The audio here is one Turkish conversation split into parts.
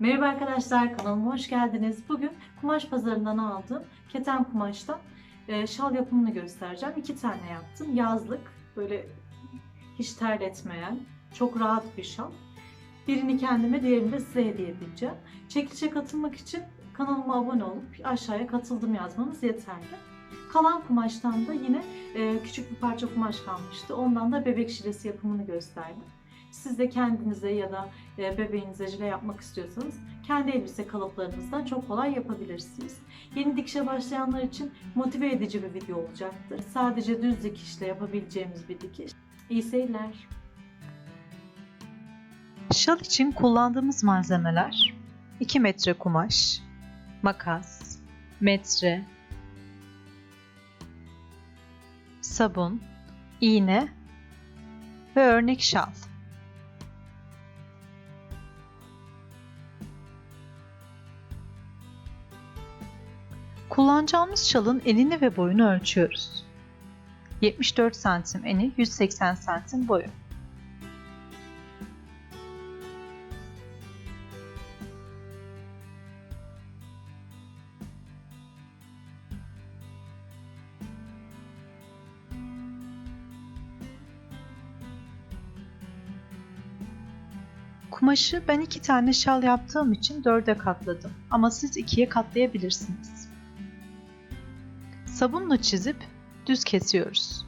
Merhaba arkadaşlar kanalıma hoş geldiniz. Bugün kumaş pazarından aldığım keten kumaştan e, şal yapımını göstereceğim. İki tane yaptım. Yazlık böyle hiç terletmeyen çok rahat bir şal. Birini kendime diğerini de size hediye edeceğim. Çekilişe katılmak için kanalıma abone olup aşağıya katıldım yazmanız yeterli. Kalan kumaştan da yine e, küçük bir parça kumaş kalmıştı. Ondan da bebek şilesi yapımını gösterdim. Siz de kendinize ya da e, bebeğinize jile yapmak istiyorsanız kendi elbise kalıplarınızdan çok kolay yapabilirsiniz. Yeni dikişe başlayanlar için motive edici bir video olacaktır. Sadece düz dikişle yapabileceğimiz bir dikiş. İyi seyirler. Şal için kullandığımız malzemeler 2 metre kumaş, makas, metre, sabun, iğne ve örnek şal. Kullanacağımız şalın enini ve boyunu ölçüyoruz. 74 santim eni, 180 santim boyu. Kumaşı ben iki tane şal yaptığım için dörde katladım ama siz ikiye katlayabilirsiniz. Sabunla çizip düz kesiyoruz.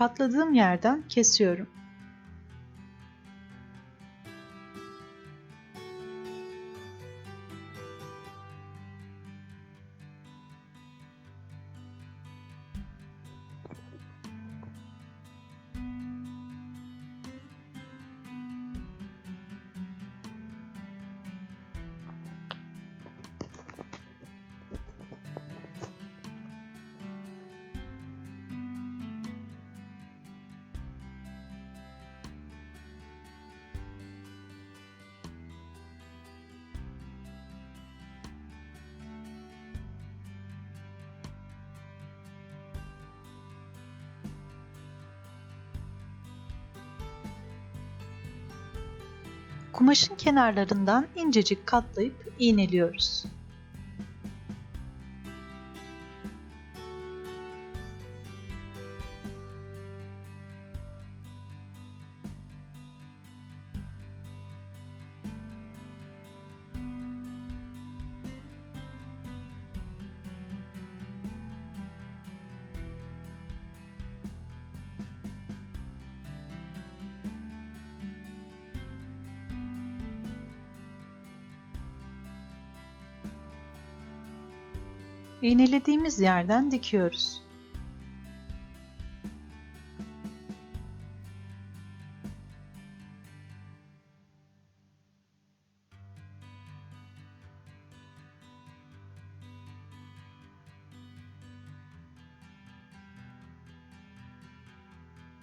Katladığım yerden kesiyorum. Kumaşın kenarlarından incecik katlayıp iğneliyoruz. İğnelediğimiz yerden dikiyoruz.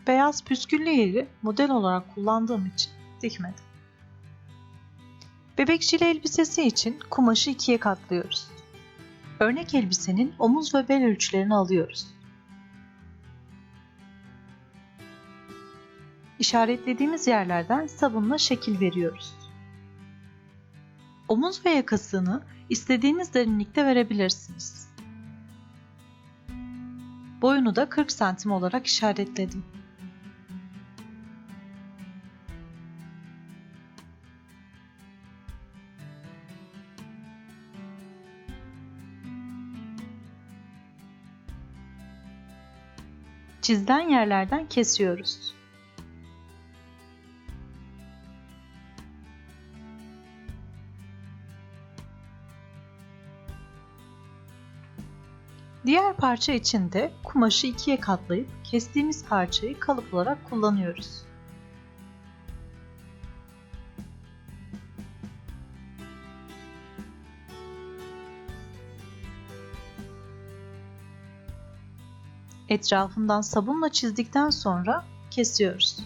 Beyaz püsküllü yeri model olarak kullandığım için dikmedim. Bebek jile elbisesi için kumaşı ikiye katlıyoruz. Örnek elbisenin omuz ve bel ölçülerini alıyoruz. İşaretlediğimiz yerlerden sabunla şekil veriyoruz. Omuz ve yakasını istediğiniz derinlikte verebilirsiniz. Boyunu da 40 santim olarak işaretledim. Çizilen yerlerden kesiyoruz. Diğer parça için de kumaşı ikiye katlayıp kestiğimiz parçayı kalıp olarak kullanıyoruz. Etrafından sabunla çizdikten sonra kesiyoruz.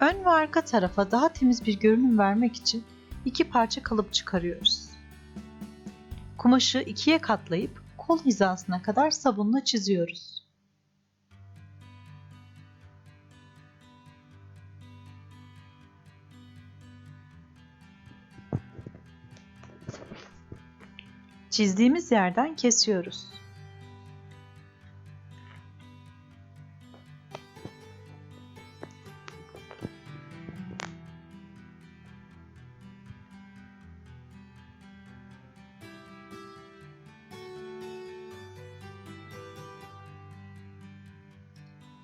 Ön ve arka tarafa daha temiz bir görünüm vermek için iki parça kalıp çıkarıyoruz. Kumaşı ikiye katlayıp kol hizasına kadar sabunla çiziyoruz. Çizdiğimiz yerden kesiyoruz.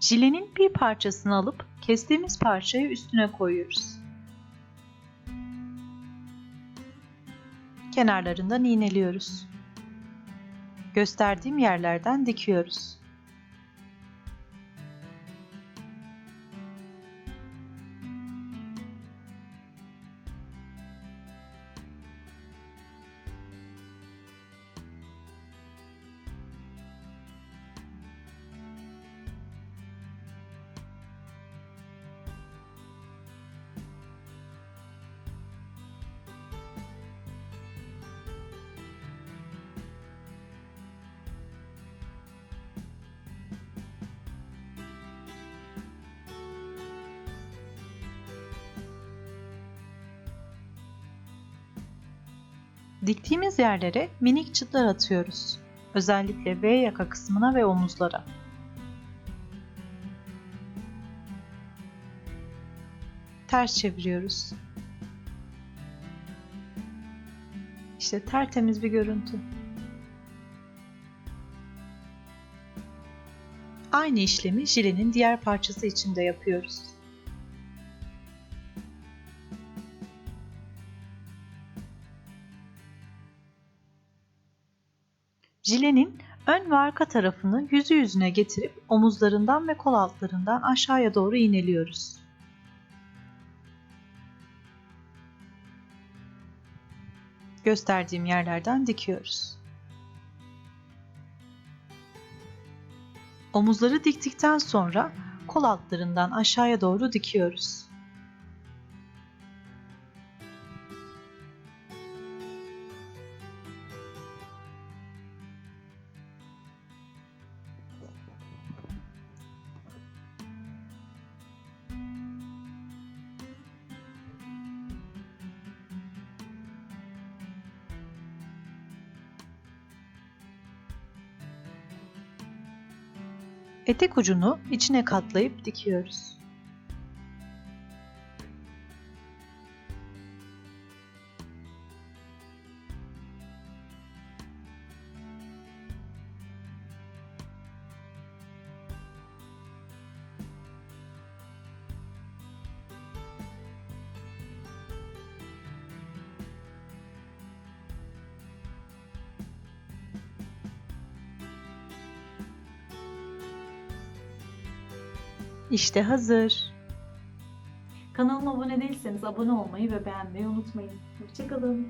Jilenin bir parçasını alıp kestiğimiz parçayı üstüne koyuyoruz. Kenarlarından iğneliyoruz. Gösterdiğim yerlerden dikiyoruz. Diktiğimiz yerlere minik çıtlar atıyoruz. Özellikle V yaka kısmına ve omuzlara. Ters çeviriyoruz. İşte tertemiz bir görüntü. Aynı işlemi jilenin diğer parçası için de yapıyoruz. Jilenin ön ve arka tarafını yüzü yüzüne getirip omuzlarından ve kol altlarından aşağıya doğru iğneliyoruz. Gösterdiğim yerlerden dikiyoruz. Omuzları diktikten sonra kol altlarından aşağıya doğru dikiyoruz. Etek ucunu içine katlayıp dikiyoruz. İşte hazır. Kanalıma abone değilseniz abone olmayı ve beğenmeyi unutmayın. Hoşçakalın.